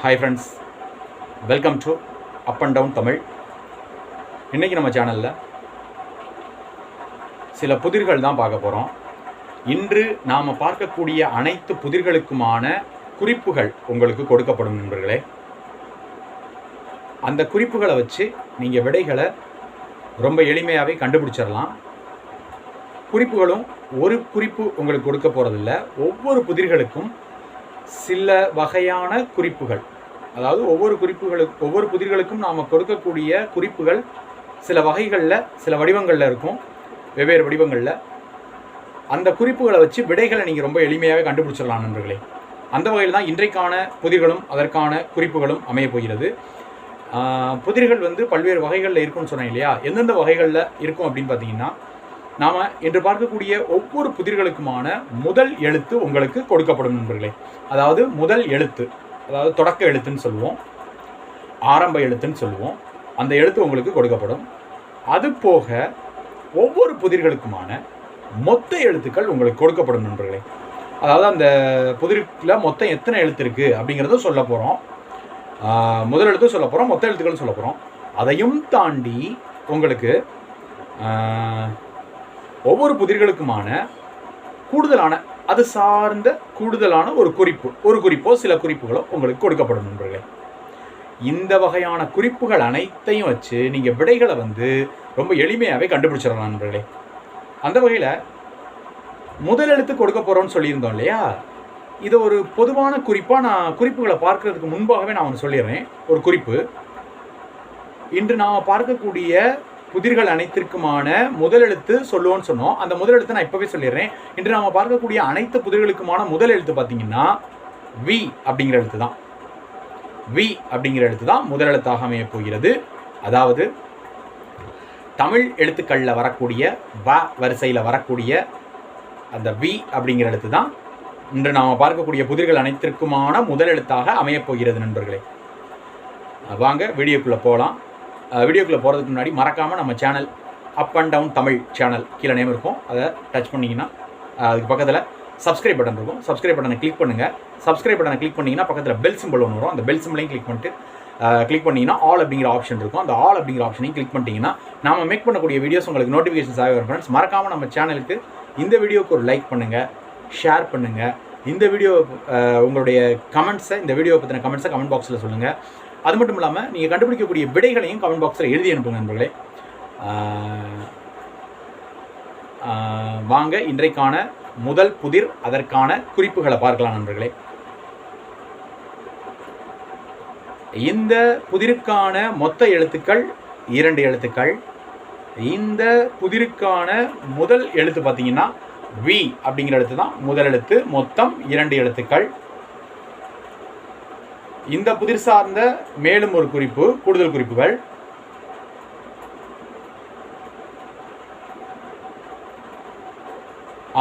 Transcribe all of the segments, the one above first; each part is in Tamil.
Hi friends welcome to up and down Tamil இன்றைக்கி நம்ம சேனலில் சில புதிர்கள் தான் பார்க்க போகிறோம் இன்று நாம் பார்க்கக்கூடிய அனைத்து புதிர்களுக்குமான குறிப்புகள் உங்களுக்கு கொடுக்கப்படும் நண்பர்களே. அந்த குறிப்புகளை வச்சு நீங்கள் விடைகளை ரொம்ப எளிமையாகவே கண்டுபிடிச்சிடலாம். குறிப்புகளும் ஒரு குறிப்பு உங்களுக்கு கொடுக்க போகிறதில்ல ஒவ்வொரு புதிர்களுக்கும் சில வகையான குறிப்புகள். அதாவது ஒவ்வொரு குறிப்புகளுக்கு ஒவ்வொரு புதிர்களுக்கும் நாம் கொடுக்கக்கூடிய குறிப்புகள் சில வகைகளில் சில வடிவங்களில் இருக்கும். வெவ்வேறு வடிவங்களில். அந்த குறிப்புகளை வச்சு விடைகளை நீங்கள் ரொம்ப எளிமையாக கண்டுபிடிச்சிடலாம் நண்பர்களே. அந்த வகையில் தான் இன்றைக்கான புதிர்களும் அதற்கான குறிப்புகளும் அமைய போகிறது. புதிர்கள் வந்து பல்வேறு வகைகளில் இருக்கும்னு சொன்னேன் இல்லையா? எந்தெந்த வகைகளில் இருக்கும் அப்படின்னு பார்த்தீங்கன்னா நாம் இன்று பார்க்கக்கூடிய ஒவ்வொரு புதிர்களுக்குமான முதல் எழுத்து உங்களுக்கு கொடுக்கப்படும் நண்பர்களே. அதாவது முதல் எழுத்து அதாவது தொடக்க எழுத்துன்னு சொல்லுவோம். ஆரம்ப எழுத்துன்னு சொல்லுவோம். அந்த எழுத்து உங்களுக்கு கொடுக்கப்படும். அது போக ஒவ்வொரு புதிர்களுக்குமான மொத்த எழுத்துக்கள் உங்களுக்கு கொடுக்கப்படும் நண்பர்களே. அதாவது அந்த புதிர்ல மொத்தம் எத்தனை எழுத்து இருக்குது அப்படிங்கிறத சொல்ல போகிறோம் முதல் எழுத்து சொல்ல போகிறோம் மொத்த எழுத்துக்கள் சொல்ல போகிறோம் அதையும் தாண்டி உங்களுக்கு ஒவ்வொரு புதிர்களுக்குமான கூடுதலான அது சார்ந்த கூடுதலான ஒரு குறிப்பு ஒரு குறிப்போ சில குறிப்புகளோ உங்களுக்கு கொடுக்கப்படும் நண்பர்களே. இந்த வகையான குறிப்புகள் அனைத்தையும் வச்சு நீங்கள் விடைகளை வந்து ரொம்ப எளிமையாகவே கண்டுபிடிச்சிடலாம் நண்பர்களே. அந்த வகையில் முதல் எழுத்து கொடுக்க போகிறோம்னு சொல்லியிருந்தோம் இல்லையா? இதை ஒரு பொதுவான குறிப்பாக நான் குறிப்புகளை பார்க்கறதுக்கு முன்பாகவே நான் ஒன்று சொல்லிடுறேன். ஒரு குறிப்பு. இன்று நாம் பார்க்கக்கூடிய புதிர்கள் அனைத்திற்குமான முதல் எழுத்து சொன்னோம். அந்த முதலெழுத்து நான் இப்போவே சொல்லிடுறேன். இன்று நாம் பார்க்கக்கூடிய அனைத்து புதிர்களுக்குமான முதல் எழுத்து பார்த்தீங்கன்னா வி அப்படிங்கிற எழுத்து தான். வி அப்படிங்கிற எழுத்து தான் முதல் எழுத்தாக அமைய போகிறது. அதாவது தமிழ் எழுத்துக்களில் வரக்கூடிய வ வரிசையில் வரக்கூடிய அந்த வி அப்படிங்கிற எழுத்து தான் இன்று நாம் பார்க்கக்கூடிய புதிர்கள் அனைத்திற்குமான முதல் எழுத்தாக அமையப் போகிறது நண்பர்களே. வாங்க வீடியோக்குள்ளே போகலாம் வீடியோக்குள்ளே போகிறதுக்கு முன்னாடி மறக்காமல் நம்ம channel up and down Tamil channel கீழே நேம் இருக்கும். அதை டச் பண்ணிங்கன்னா அதுக்கு பக்கத்தில் சப்ஸ்கிரைப் பட்டன் இருக்கும். சப்ஸ்கிரைப் பட்டனை கிளிக் பண்ணுங்கள் சப்ஸ்கிரைப் பட்டனை கிளிக் பண்ணிங்கன்னா பக்கத்தில் பெல் சிம்பிள் ஒன்று வரும். அந்த பெல் சிம்பிளையும் கிளிக் பண்ணிட்டு கிளிக் பண்ணிங்கன்னா ஆல் அப்படிங்கிற ஆப்ஷன் இருக்கும். அந்த ஆல் அப்படிங்கிற ஆப்ஷனையும் கிளிக் பண்ணிட்டீங்கன்னா நம்ம மேக் பண்ணக்கூடிய வீடியோஸ் உங்களுக்கு நோட்டிஃபிகேஷன்ஸ் ஆகி வரும் ஃப்ரெண்ட்ஸ் மறக்காமல் நம்ம சேனலுக்கு இந்த வீடியோக்கு ஒரு லைக் பண்ணுங்கள் ஷேர் பண்ணுங்கள் இந்த வீடியோ உங்களுடைய கமெண்ட்ஸை இந்த வீடியோ பற்றின கமெண்ட்ஸை கமெண்ட் பாக்ஸில் சொல்லுங்கள் அது மட்டும் இல்லாமல் நீங்கள் கண்டுபிடிக்கக்கூடிய விடைகளையும் கமெண்ட் பாக்ஸில் எழுதி அனுப்புங்க நண்பர்களே. வாங்க இன்றைக்கான முதல் புதிர் அதற்கான குறிப்புகளை பார்க்கலாம் நண்பர்களே. இந்த புதிருக்கான மொத்த எழுத்துக்கள் இரண்டு எழுத்துக்கள். இந்த புதிருக்கான முதல் எழுத்து பார்த்தீங்கன்னா வி அப்படிங்கிற எழுத்து தான் முதல் எழுத்து மொத்தம் இரண்டு எழுத்துக்கள். இந்த புதிர் சார்ந்த மேலும் ஒரு குறிப்பு கூடுதல் குறிப்புகள்.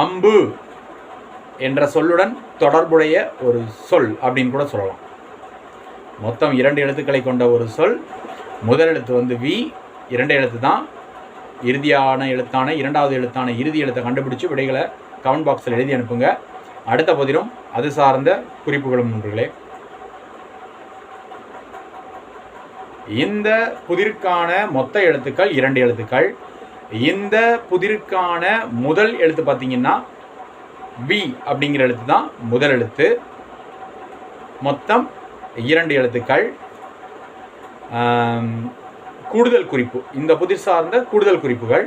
அம்பு என்ற சொல்லுடன் தொடர்புடைய ஒரு சொல் அப்படின்னு கூட சொல்லலாம். மொத்தம் இரண்டு எழுத்துக்களை கொண்ட ஒரு சொல். முதல் எழுத்து வந்து வி இரண்டு எழுத்து தான். இறுதியான எழுத்தான இரண்டாவது எழுத்தான இறுதி எழுத்தை கண்டுபிடிச்சு விடைகளை கமெண்ட் பாக்ஸில் எழுதி அனுப்புங்க. அடுத்த பதிலும் அது சார்ந்த குறிப்புகளும் நண்பர்களே இந்த புதிருக்கான மொத்த எழுத்துக்கள் இரண்டு எழுத்துக்கள். இந்த புதிருக்கான முதல் எழுத்து பார்த்தீங்கன்னா வி அப்படிங்கிற எழுத்து தான் முதல் எழுத்து. மொத்தம் இரண்டு எழுத்துக்கள். கூடுதல் குறிப்பு. இந்த புதிர் சார்ந்த கூடுதல் குறிப்புகள்.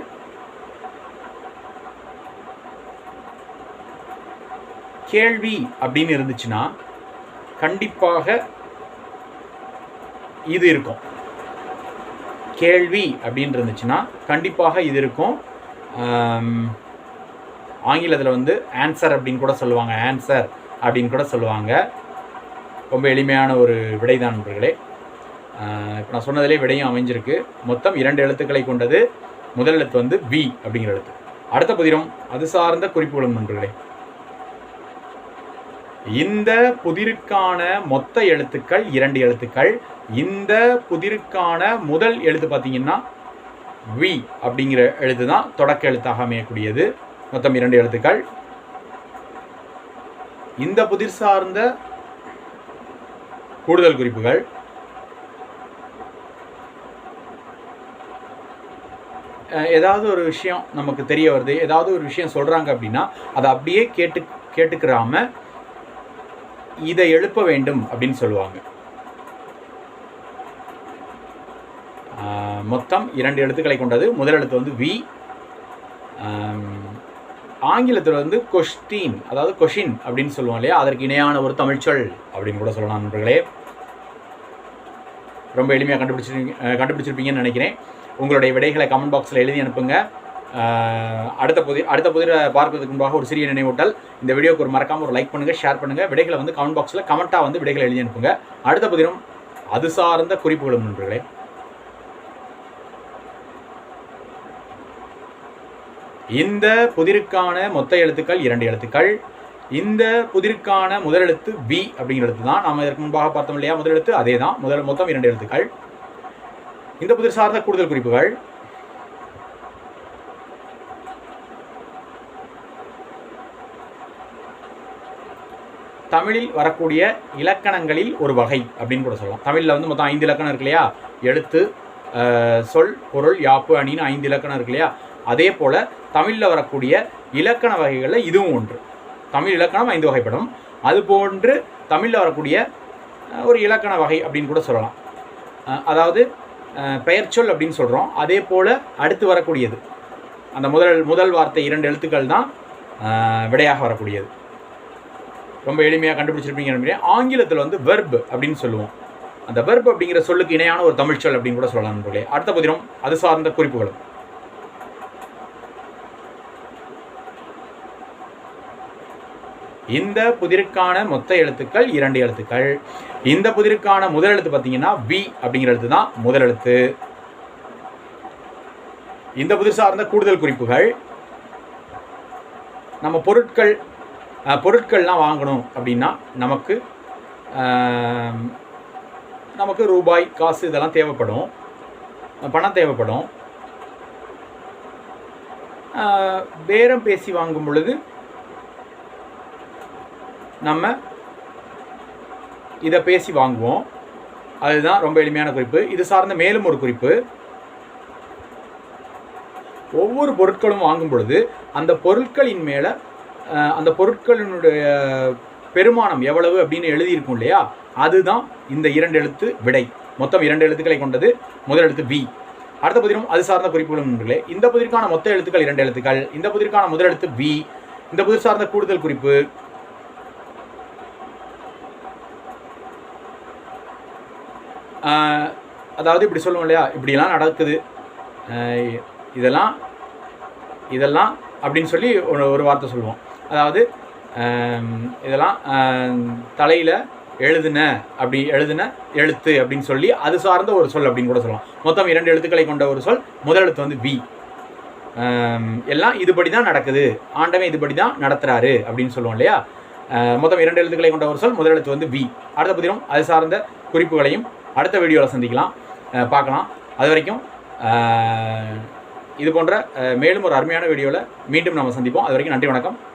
கேள்வி அப்படின்னு இருந்துச்சுன்னா கண்டிப்பாக இது இருக்கும். கேள்வி அப்படின்னு இருந்துச்சுன்னா கண்டிப்பாக இது இருக்கும். ஆங்கிலத்தில் வந்து ஆன்சர் அப்படின்னு கூட சொல்லுவாங்க. ஆன்சர் அப்படின்னு கூட சொல்லுவாங்க. ரொம்ப எளிமையான ஒரு விடை தான் நண்பர்களே இப்போ நான் சொன்னதிலே விடையும் அமைஞ்சிருக்கு. மொத்தம் இரண்டு எழுத்துக்களை கொண்டது. முதல் எழுத்து வந்து பி அப்படிங்கிற எழுத்து. அடுத்த புதிரம் அது சார்ந்த குறிப்புகளும் நண்பர்களே. இந்த புதிருக்கான மொத்த எழுத்துக்கள் இரண்டு எழுத்துக்கள். இந்த புதிருக்கான முதல் எழுத்து பார்த்தீங்கன்னா வி அப்படிங்கிற எழுத்து தான் தொடக்க எழுத்தாக அமையக்கூடியது. மொத்தம் இரண்டு எழுத்துக்கள். இந்த புதிர் சார்ந்த கூடுதல் குறிப்புகள். ஏதாவது ஒரு விஷயம் நமக்கு தெரிய வருது ஏதாவது ஒரு விஷயம் சொல்கிறாங்க அப்படின்னா அதை அப்படியே கேட்டு கேட்டுக்கிறாமல் இதை எழுப்ப வேண்டும் அப்படின்னு சொல்லுவாங்க. மொத்தம் இரண்டு எழுத்துக்களை கொண்டது. முதல் எழுத்து வந்து வி. ஆங்கிலத்தில் வந்து கொஸ்டின் அதாவது கொஷின் அப்படின்னு சொல்லுவோம் இல்லையா? அதற்கு இணையான ஒரு தமிழ்ச்சொல் அப்படின்னு கூட சொல்லலாம் நண்பர்களே. ரொம்ப எளிமையாக கண்டுபிடிச்சிருப்பீங்க கண்டுபிடிச்சிருப்பீங்கன்னு நினைக்கிறேன். உங்களுடைய விடைகளை கமெண்ட் பாக்ஸில் எழுதி அனுப்புங்க. அடுத்த புதிய அடுத்த புதிரை பார்க்கறதுக்கு முன்பாக ஒரு சிறிய நினைவூட்டல். இந்த வீடியோக்கு ஒரு மறக்காமல் ஒரு லைக் பண்ணுங்கள் ஷேர் பண்ணுங்கள் விடைகளை வந்து கமெண்ட் பாக்ஸில் கமெண்ட்டாக வந்து விடைகளை எழுதி அனுப்புங்க. அடுத்த புதினம் அது சார்ந்த குறிப்புகளும் நண்பர்களே. இந்த புதிருக்கான மொத்த எழுத்துக்கள் இரண்டு எழுத்துக்கள். இந்த புதிருக்கான முதல் எழுத்து பி அப்படிங்கிற எழுத்து தான். நாம் இதற்கு முன்பாக பார்த்தோம் இல்லையா? முதல் எழுத்து அதே தான் முதல் மொத்தம் இரண்டு எழுத்துக்கள். இந்த புதிர் சார்ந்த கூடுதல் குறிப்புகள். தமிழில் வரக்கூடிய இலக்கணங்களில் ஒரு வகை அப்படின்னு கூட சொல்லலாம். தமிழில் வந்து மொத்தம் ஐந்து இலக்கணம் இருக்கு இல்லையா? எழுத்து சொல் பொருள் யாப்பு அணின்னு ஐந்து இலக்கணம் இருக்கு இல்லையா? அதே போல் தமிழில் வரக்கூடிய இலக்கண வகைகளில் இதுவும் ஒன்று. தமிழ் இலக்கணம் ஐந்து வகைப்படும். அது போன்று தமிழில் வரக்கூடிய ஒரு இலக்கண வகை அப்படின்னு கூட சொல்லலாம். அதாவது பெயர்ச்சொல் அப்படின்னு சொல்கிறோம் அதே போல் அடுத்து வரக்கூடியது. அந்த முதல் முதல் வார்த்தை இரண்டு எழுத்துக்கள் தான் விடையாக வரக்கூடியது. ரொம்ப எளிமையாக கண்டுபிடிச்சிருப்பீங்க நினைக்கிறேன் ஆங்கிலத்தில் வந்து வெர்ப் அப்படின்னு சொல்லுவோம். அந்த வெர்ப் அப்படிங்கிற சொல்லுக்கு இணையான ஒரு தமிழ் சொல் அப்படின்னு கூட சொல்லலாம் நண்பர்களே. அடுத்த புதினம் அது சார்ந்த குறிப்புகளும். இந்த புதிருக்கான மொத்த எழுத்துக்கள் இரண்டு எழுத்துக்கள். இந்த புதிருக்கான முதல் எழுத்து பார்த்தீங்கன்னா வி அப்படிங்கிற எழுத்து தான் முதல் எழுத்து. இந்த புதிர் சார்ந்த கூடுதல் குறிப்புகள். நம்ம பொருட்கள் பொருட்கள்லாம் வாங்கணும் அப்படின்னா நமக்கு நமக்கு ரூபாய் காசு இதெல்லாம் தேவைப்படும். பணம் தேவைப்படும். பேரம் பேசி வாங்கும் பொழுது நம்ம இதை பேசி வாங்குவோம். அதுதான் ரொம்ப எளிமையான குறிப்பு. இது சார்ந்த மேலும் ஒரு குறிப்பு. ஒவ்வொரு பொருட்களும் வாங்கும் பொழுது அந்த பொருட்களின் மேலே அந்த பொருட்களினுடைய பெருமானம் எவ்வளவு அப்படின்னு எழுதியிருக்கும் இல்லையா? அதுதான் இந்த இரண்டு எழுத்து விடை. மொத்தம் இரண்டு எழுத்துக்களை கொண்டது முதல் எழுத்து பி அடுத்த புதிரும் அது சார்ந்த குறிப்புகளும் நண்பர்களே இந்த புதிருக்கான மொத்த எழுத்துக்கள் இரண்டு எழுத்துக்கள் இந்த புதிருக்கான முதல் எழுத்து பி இந்த புதிர் சார்ந்த கூடுதல் குறிப்பு. அதாவது இப்படி சொல்லுவோம் இல்லையா? இப்படிலாம் நடக்குது. இதெல்லாம் இதெல்லாம் அப்படின்னு சொல்லி ஒரு ஒரு வார்த்தை சொல்லுவோம். அதாவது இதெல்லாம் தலையில் எழுதுன அப்படி எழுதுன எழுத்து அப்படின்னு சொல்லி அது சார்ந்த ஒரு சொல் அப்படின்னு கூட சொல்லலாம். மொத்தம் இரண்டு எழுத்துக்களை கொண்ட ஒரு சொல் முதல் எழுத்து வந்து வி. எல்லாம் இதுபடி தான் நடக்குது. ஆண்டவன் இதுபடி தான் நடத்துகிறாரு அப்படின்னு சொல்லுவோம் இல்லையா? மொத்தம் இரண்டு எழுத்துக்களை கொண்ட ஒரு சொல் முதல் எழுத்து வந்து வி. அடுத்த பதிலும் அது சார்ந்த குறிப்புகளையும் அடுத்த வீடியோவில் சந்திக்கலாம். பார்க்கலாம். அது வரைக்கும் இது போன்ற மேலும் ஒரு அருமையான வீடியோவில் மீண்டும் நம்ம சந்திப்போம். அது வரைக்கும் நன்றி வணக்கம்.